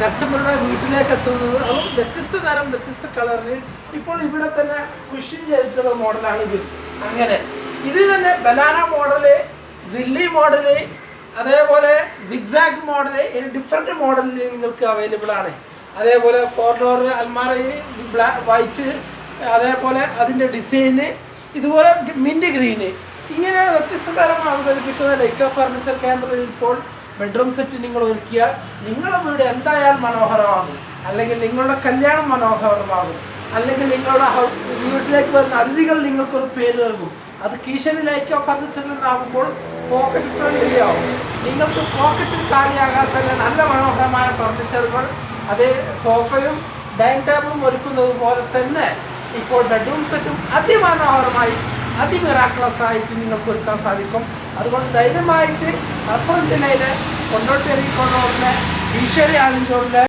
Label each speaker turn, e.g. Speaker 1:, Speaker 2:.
Speaker 1: കസ്റ്റമറുടെ വീട്ടിലേക്ക് എത്തുന്നത് അതും വ്യത്യസ്ത തരം വ്യത്യസ്ത കളറിൽ ഇപ്പോൾ ഇവിടെ തന്നെ കുഷ്യൻ ചെയ്തിട്ടുള്ള മോഡലാണ് അങ്ങനെ. ഇതിൽ തന്നെ ബനാന മോഡൽ സില്ലി മോഡൽ അതേപോലെ സിഗ്സാഗ് മോഡൽ ഇനി ഡിഫറെന്റ് മോഡലിൽ നിങ്ങൾക്ക് അവൈലബിൾ ആണ്. അതേപോലെ ഫോർ ഡോർ അൽമാര ബ്ലാക്ക് വൈറ്റ് അതേപോലെ അതിന്റെ ഡിസൈന് ഇതുപോലെ മിന്റ് ഗ്രീന് ഇങ്ങനെ വ്യത്യസ്ത തരം അവതരിപ്പിക്കുന്ന ലൈക്ക ഫർണിച്ചർ കേന്ദ്രത്തിൽ ഇപ്പോൾ ബെഡ്റൂം സെറ്റ് നിങ്ങൾ ഒരുക്കിയാൽ നിങ്ങളുടെ വീട് എന്തായാലും മനോഹരമാകും. അല്ലെങ്കിൽ നിങ്ങളുടെ കല്യാണം മനോഹരമാകും. അല്ലെങ്കിൽ നിങ്ങളുടെ വീട്ടിലേക്ക് വരുന്ന അതിഥികൾ നിങ്ങൾക്കൊരു പേര് നൽകും. അത് കീശനിലേക്കോ ഫർണിച്ചറിൽ നിന്നാകുമ്പോൾ പോക്കറ്റ് ഫ്രണ്ട്ലി ആവും. നിങ്ങൾക്ക് പോക്കറ്റിൽ കാലിയാകാത്ത നല്ല മനോഹരമായ ഫർണിച്ചറുകൾ അതേ സോഫയും ഡൈനിങ് ടേബിളും ഒരുക്കുന്നത് പോലെ തന്നെ ഇപ്പോൾ ബെഡ്റൂം സെറ്റും അതിമനോഹരമായി അതിമിറാക്കളസ് ആയിട്ട് നിങ്ങൾക്ക് ഒരുക്കാൻ സാധിക്കും. അതുകൊണ്ട് ധൈര്യമായിട്ട് മലപ്പുറം ജില്ലയിലെ കൊണ്ടോട്ടേരി കൊണ്ടോറിലെ ഈശ്വരി ആലിഞ്ചോറിലെ